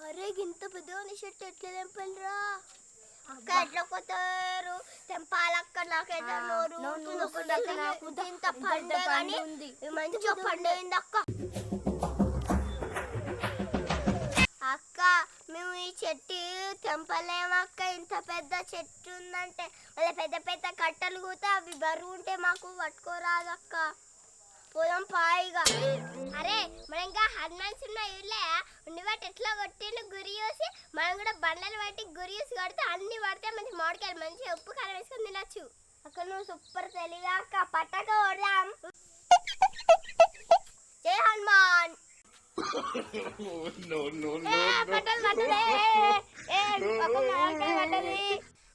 అరే ఇంత పెద్ద షర్ట్ ఎట్లా తెంపలరా అక్క ఎట్లా కొత్తారు తెంపాలక్క నాకైతే నోరు ఇంత పండుగ కానీ మంచిగా పండుగ అక్క. అక్క మేము ఈ చెట్టు తెంపలేము అక్క. ఇంత పెద్ద చెట్టు ఉందంటే మళ్ళీ పెద్ద పెద్ద కట్టలు కూడా అవి బరువు ఉంటే మాకు పట్టుకోరాదు అక్క పోదాం పాయిగా. అరే మనం ఇంకా హనుమాన్స్ ఉన్న ఇల్లే ఉండి వాటి ఎట్లా కొట్టిండు గురి చూసి మనం కూడా బండలు బట్టి గురి చూసి కొడితే అన్ని పడితే మంచి మామిడికాయలు మంచిగా ఉప్పు కారం వేసుకొని తినచ్చు. అక్క నువ్వు సూపర్ తెలివి అక్క. పట్టక కొడదాం. జై హనుమాన్.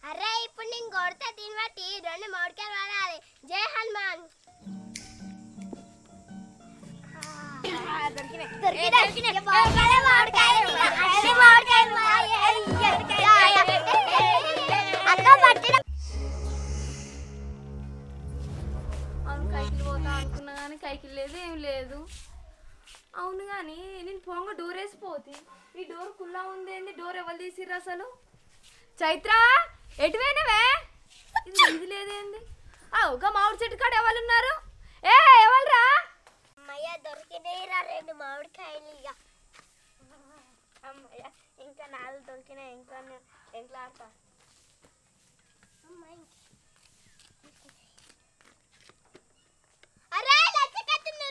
అరే ఇప్పుడు నేను కొడతా దీన్ని బట్టి రెండు మామిడికాయలు పడాలి. అవును కైకిలు పోతా అనుకున్నా కానీ కైకిలు లేదు ఏం లేదు అవును కానీ నేను పొంగ డోర్ వేసిపోతే ఈ డోర్ కుల్లా ఉంది ఏంది డోర్ ఎవరు తీసిర్రు అసలు చైత్ర ఎటువైనవే ఇది లేదేంది ఆ ఒక మామిడి చెట్టు కాడ ఎవరు ఉన్నారు ఏ ఎవరురా అమ్మయ్య దొరికినాయిరా రెండు మామిడికాయలు ఇక అమ్మయ్య ఇంకా నాలుగు దొరికినాయి ఇంకా ఇంట్లో ఆడతా అరే లచ్చకత్తి మీ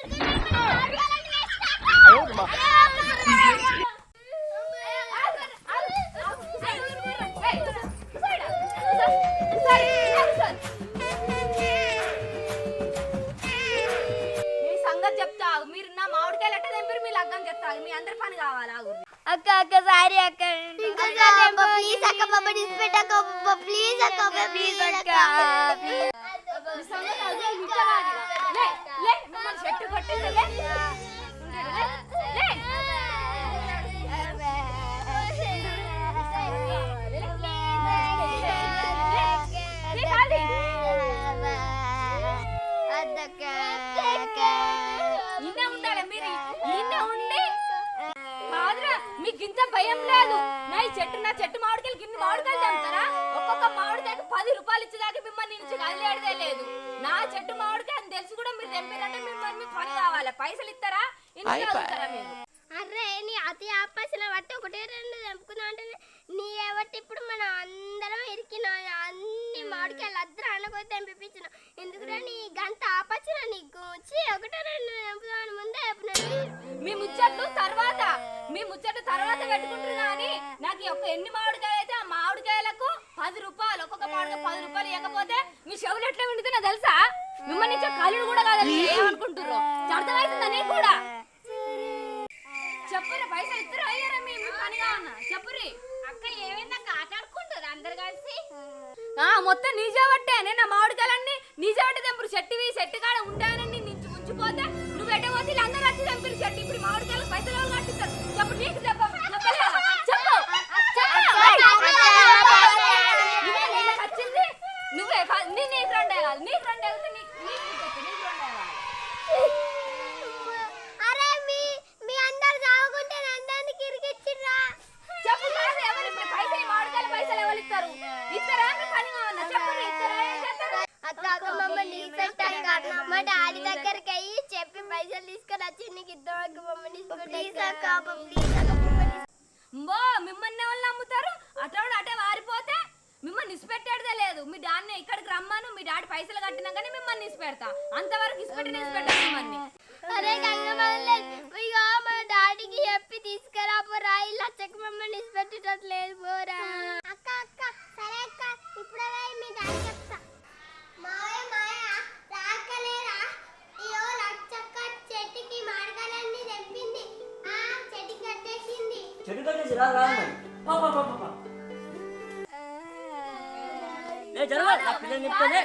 అక్క ప్లీజ్ అక్క ప్లీజ్ అక్క చెట్టు మామిడికాయ అని తెలిసి కూడా మీరు తెంపారంటే మిమ్మల్ని మీకు పని కావాలి? పైసలు ఇస్తారా? ఇంటికి వెళ్తారా మీరు? అరే నీ అతి ఆపసిన బట్టి ఒకటే రెండు తెంపుకున్నా అంటే నీ ఏబట్టి ఇప్పుడు మనం అందరం ఇరికిన? అన్ని మామిడికాయలు అద్దరు అనకొని తెంపిపించిన. ఎందుకంటే నీ గంట ఆపచ్చిన నీకు వచ్చి ఒకటే రెండు తెంపుదామని ముందే మీ ముచ్చట్లు తర్వాత. మీ ముచ్చట్లు తర్వాత పెట్టుకుంటారు కానీ నాకు ఎన్ని మామిడికాయలు అయితే ఆ మామిడికాయలకు పది రూపాయలు ఒక్కొక్క మామిడికాయ పది రూపాయలు ఇవ్వకపోతే మీ చెవులు ఎట్లా వింటున్నా తెలుసా? మిమ్మల్ని కళ్ళు కూడా కాదని ఏమనుకుంటారు అర్థమవుతుందా నీకు కూడా? చెప్పురి పైసలు ఇద్దరు అయ్యారా మీ పనిగా? ఉన్నా చెప్పురి అక్క ఏమైంది? అక్క ఆట ఆడుకుంటారు అందరు కలిసి? ఆ మొత్తం నీజావట్టే. నేను మామిడికాయలన్నీ నీజావట్టే తెంపురు. చెట్టువి చెట్టు కాడ ఉంటానని నించు ఉంచిపోతే నువ్వు ఎట్టపోతే వీళ్ళందరూ వచ్చి తెంపిరు చెట్టు. ఇప్పుడు ఈ మామిడికాయలకు పైసలు కట్టిస్తారు? చెప్పు నీకు చెప్పు చెప్పలేవా? చెప్పు నువ్వే నీళ్ళకి వచ్చింది నువ్వే కా- నీ నీకు రెండే కాదు నీకు రెండే అవుతుంది నీకు నీకు చెప్పు నీకు రెండే కాదు అరే మీ మీ అందరు తాగుకుంటే అందరికి ఇరికిచ్చిర్రా చెప్పు కాదు ఎవరు ఇప్పుడు పైసలు మామిడికాయల ఇస్తారు పని చేస్తారు? అక్క అక్క మమ్మల్ని తీసుకొచ్చాక మా డాడీ దగ్గరికి అయ్యి చెప్పి పైసలు తీసుకొని వచ్చి నీకు ఇద్దరు మమ్మల్ని ఎవరు నమ్ముతారు? అటోడు అటే వారిపోతే మిమ్మల్ని లేదు. మీ డాన్ని ఇక్కడికి రమ్మను మీ డాడీ పైసలు కట్టినాకనే మిమ్మల్ని ఇసిపెడతా అంతవరకు ఇసిపెట్టా మిమ్మల్ని. చెప్పి తీసుకురా పోరా ఇలా చెక్ మమ్మల్ని ఇసిపెట్టేటట్లేదు పోరా అక్క అక్క సరే అక్క ఇప్పుడే మీ డాడీ చెప్తా. మాయ మాయ రాకలేరా? ఇయో లచ్చక్క చెట్టుకి తెంపింది. ఆ చెట్టుకి కట్టేసింది. చెట్టు కట్టేసి రా రా. పా, పా, పా, పా, జరగ నా పిల్లని చెప్తానే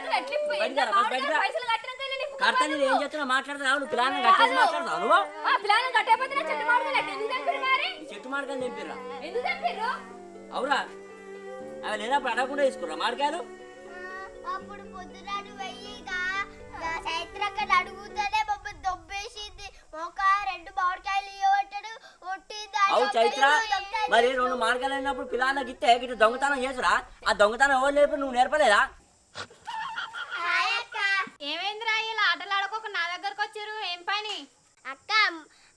బయటికి రా, బస్ బయటికి రా. పైసలు కట్టినాక నేను నీకు కడతా నేను ఏం చేస్తున్నా మాట్లాడతా నువ్వు పిల్లని కట్టేసి మాట్లాడతావు? నువ్వు? ఆ కట్టేపోతే నా చెట్టు ఎందుకు తెంపిరు మరి? చెట్టు ఎందుకు తెంపిర్రు అవురా. అవి లేనప్పుడు అడగకుండా తీసుకురా మాడకాయలు అప్పుడు పొద్దునాడు వెయ్యిగా చైత్రక్క అడుగుతానే మమ్మల్ని దొబ్బేసింది. ఒక రెండు మామిడికాయలు అవు చైత్ర. మరి రెండు మార్గాలు అయినప్పుడు పిల్లలకి ఇస్తే ఇటు దొంగతనం చేసురా ఆ దొంగతనం ఎవరు లేపు నువ్వు నేర్పలేదా హాయ్ అక్క ఏమైందిరా ఇలా ఆటలు ఆడుకోక నా దగ్గరకు వచ్చారు ఏం పని అక్క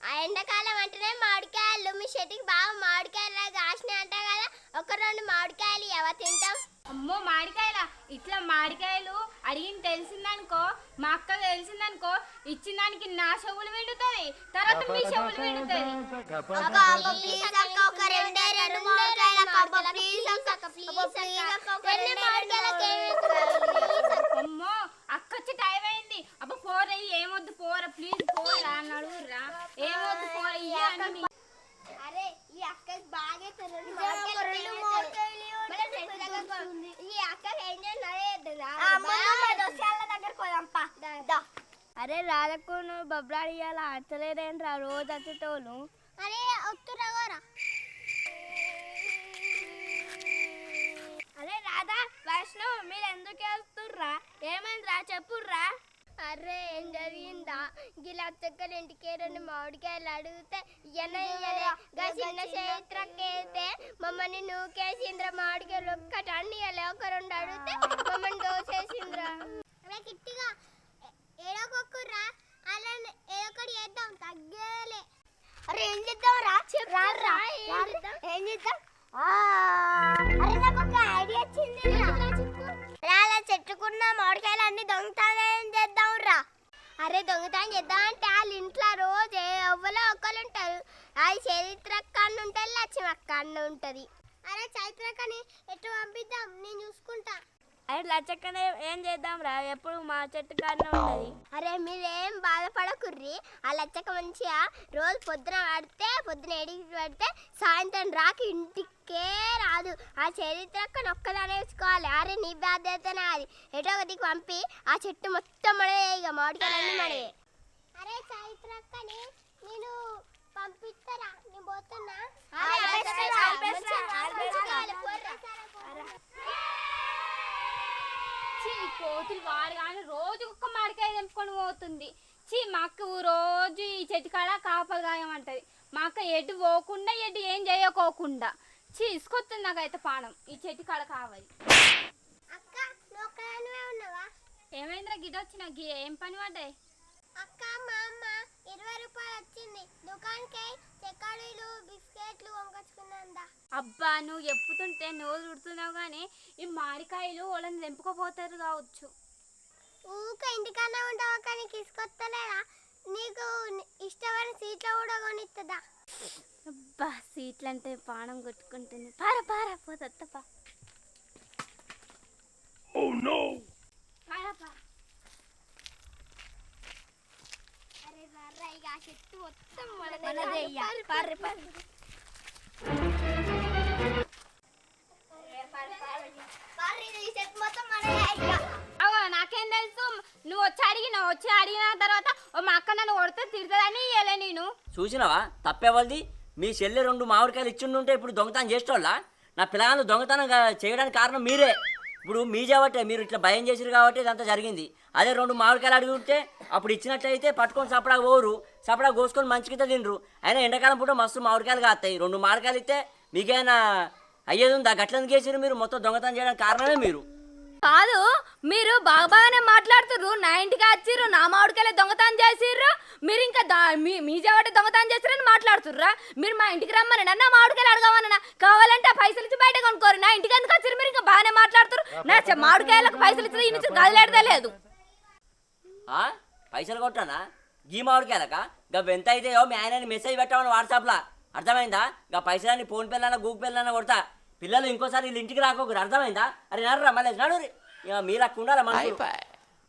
ఆ ఎండాకాలం అంటేనే మామిడికాయలు. మీ చెట్టుకి బాగా మామిడికాయలు కాసినాయి అంట కదా. ఒక రెండు మామిడికాయలు ఎవరు తింటాం. అమ్మో మామిడికాయలా? ఇట్లా మామిడికాయలు అడిగిన తెలిసిందనుకో మా అక్క తెలిసిందనుకో ఇచ్చిన దానికి నా చెవులు విండుతుంది తర్వాత మీ చెవులు విండుతుంది రెండు మామిడికాయలు అక్క అబ్బా, ప్లీజ్ అక్క ప్లీజ్ అక్క రెండు మామిడికాయలకి అమ్మో అక్క వచ్చి టైం అయింది అబ్బా పోరా ఏమొద్దు పోరా ప్లీజ్ పోరా అని అడుగుర్రా ఏమొద్దు పోరా ఇయ్య అని నీ- అరే ఈ అక్కకి బాగా రెండు మామిడికాయలు ఈ అక్కకి ఏం అరే రాధకు నువ్వు బొబ్బలాడి ఇవ్వాలి ఆడతలేదేంట్రా రోజు వచ్చేటోళ్ళు అరే వస్తురా గోరా అరే రాధా వైష్ణవ్ మీరు ఎందుకు వేస్తుర్రా ఏమైందిరా? చెప్పుర్రా. అరే ఏం జరిగిందా? గిలా చక్కని ఇంటికి రెండు మామిడికాయలు అడిగితే చిన్న చైత్రకైతే మమ్మల్ని నూకేసింద్ర. మామిడికాయలు ఒక్కటి అన్ని ఒక రెండు అడిగితే మమ్మల్ని దోసేసింద్ర. అరే కిట్టిగా ఏడొకరా అలా ఏడొకటి చేద్దాం తగ్గలే. అరే ఏం చేద్దాం రా? రా. రా ఏం చేద్దాం? అరే నాకు ఒక ఐడియా వచ్చింది రాలా చెట్టుకున్న మామిడికాయలు అన్ని దొంగతనం చేద్దాం రా. అరే దొంగతనం చేద్దాం అంటే వాళ్ళ ఇంట్లో రోజు ఎవ్వలో ఒకరు ఉంటారు. అది చరిత్ర అన్న ఉంటుంది లక్ష్మి అన్న ఉంటుంది. అరే చైత్రకని ఎటు పంపిద్దాం? నేను చూసుకుంటా. అరే లచ్చక్కనే ఏం చేద్దాం రా? ఎప్పుడు మా చెట్టు కాడనే ఉంటది. అరే మీరేం బాధపడకుర్రి. ఆ లచ్చక మంచిగా రోజు పొద్దున పడితే పొద్దున ఏడికి పడితే సాయంత్రం రాక ఇంటికే రాదు. ఆ చరిత్ర ఒక్కదానే వేసుకోవాలి అరే నీ బాధ్యతనే అది. ఎటో ఒకటికి పంపి ఆ చెట్టు మొత్తం మడే ఇక మామిడికాయలన్నీ మడే అరే చరిత్రక్కని నేను పంపిస్తారా? నేను పోతున్నా. కోతులు వాడు కానీ రోజు ఒక్క మామిడికాయ తెంపుకొని పోతుంది. చీ మా అక్క రోజు ఈ చెట్టు కాడ కాపలు గాయమంటది మా అక్క ఎటు పోకుండా ఎటు ఏం చేయకోకుండా. చీ ఇసుకొస్తుంది నాకైతే పానం. ఈ చెట్టు కాడ కావాలి. ఏమైందిరా గిడ వచ్చిన గి ఏం పని పడ్డాయి? అక్క మా అమ్మ ఇరవై రూపాయలు వచ్చింది. దుకాణంకి చెక్కడీలు బిస్కెట్లు కొనుకొచ్చుకున్నాందా. అబ్బా నువ్వు ఎప్పుతుంటే నోరు ఉడుతున్నావు కానీ ఈ మామిడికాయలు వాళ్ళని తెంపుకోపోతారు కావచ్చు. ఊక ఇంటికన్నా ఉండవా కానీ తీసుకొస్తలేదా నీకు ఇష్టమైన సీట్లు కూడా కొనిస్తుందా అబ్బా సీట్లు అంటే పానం కొట్టుకుంటుంది. పార పార పోతత్త పా పార పార అరే రర్రా ఇక ఆ చెట్టు మొత్తం మనదే ఇక అవ్వ నాకేం తెలుసు. నువ్వు వచ్చి అడిగినావు వచ్చి అడిగిన తర్వాత మా అక్క నన్ను కొడితే తిడుతుందని ఇయ్యలే నేను. చూసినావా? తప్పేవల్ది? మీ చెల్లి రెండు మామిడికాయలు ఇచ్చిండుంటే ఇప్పుడు దొంగతనం చేసేటోళ్ళ? నా పిల్లలు దొంగతనం చేయడానికి కారణం మీరే. ఇప్పుడు మీ చేయబట్టే మీరు ఇట్లా భయం చేసారు కాబట్టి ఇదంతా జరిగింది. అదే రెండు మామిడికాయలు అడిగి ఉంటే అప్పుడు ఇచ్చినట్లయితే పట్టుకొని సపడా పోరు సపడా కోసుకొని మంచికితే తినరు అయినా ఎండాకాలం పూట మస్తు మామిడికాయలు కాస్తాయి. రెండు మామిడికాయలు ఇస్తే మీకైనా అయ్యేది ఉందా? గట్లని చేసిరు మీరు? మొత్తం దొంగతనం చేయడానికి కారణమే మీరు. కాదు మీరు బాగా బాగానే మాట్లాడుతుర్రు నా ఇంటికి వచ్చిర్రు నా మామిడికాయలు దొంగతనం చేసిర్రు మీరు ఇంకా దా మీ మీ జవాట దొంగతనం చేసిరని మాట్లాడుతుర్రా? మీరు మా ఇంటికి రమ్మని నా మామిడికాయలు అడగమన్నా? కావాలంటే ఆ పైసలు ఇచ్చి బయట కొనుక్కోరు. నా ఇంటికి ఎందుకు వచ్చిర్రు మీరు ఇంకా బాగానే మాట్లాడుతురు నా చె- మామిడికాయలకు పైసలు ఇచ్చి ఈ నుంచి గదిలేడదే లేదు. ఆ? పైసలు కొట్టానా గీ మామిడికాయలక? గా ఎంత అయితాయో మీ ఆయన మెసేజ్ పెట్టామని వాట్సాప్లో. అర్థమైందా? గా పైసలని ఫోన్ పేలన్నా గూగుల్ పేలన్నా కొడతా. పిల్లలు ఇంకోసారి వీళ్ళ ఇంటికి రాకోకరు. అర్థమైందా? అరే నర్రా మళ్ళీ నడు మీరు అక్కడ ఉండాలి మనసు